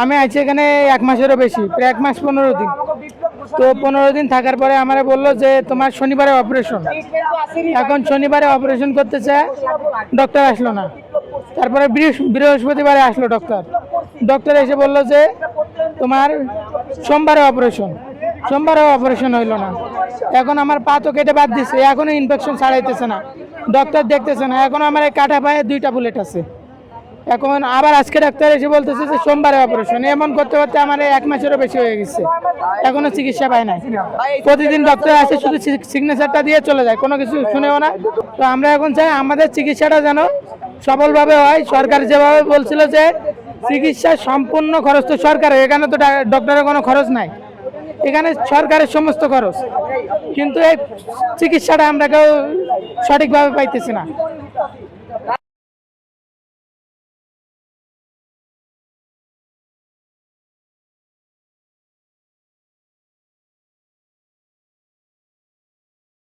আমি আছি এখানে এক মাসেরও বেশি, প্রায় এক মাস পনেরো দিন। তো পনেরো দিন থাকার পরে আমার বলল যে তোমার শনিবারে অপারেশন এখন শনিবারে অপারেশন করতে চায় ডক্টর আসলো না। তারপরে বৃহস্পতিবারে আসলো ডক্টর ডক্টর এসে বলল যে তোমার সোমবারে অপারেশন সোমবারে অপারেশন হইল না। এখন আমার পা তো কেটে বাদ দিছে, এখনও ইনফেকশন ছাড়াইতেছে না। ডক্টর দেখতেছে না, এখন আমার এই কাটা পায়ে দুইটা বুলেট আছে। এখন আবার আজকে ডাক্তার এসে বলতেছে যে সোমবারে অপারেশন এমন করতে করতে আমার এক মাসেরও বেশি হয়ে গেছে। এখনও চিকিৎসা পায় না প্রতিদিন ডক্টর আসে, শুধু সিগনেচারটা দিয়ে চলে যায়, কোনো কিছু শুনেও না। তো আমরা এখন চাই আমাদের চিকিৎসাটা যেন সফলভাবে হয়। সরকার যেভাবে বলছিল যে চিকিৎসা সম্পূর্ণ খরচ তো সরকারের, এখানে তো ডক্টরের কোনো খরচ নাই। এখানে সরকারের সমস্ত খরচ। কিন্তু এই চিকিৎসাটা আমরা কেউ সঠিকভাবে পাইতেছি না।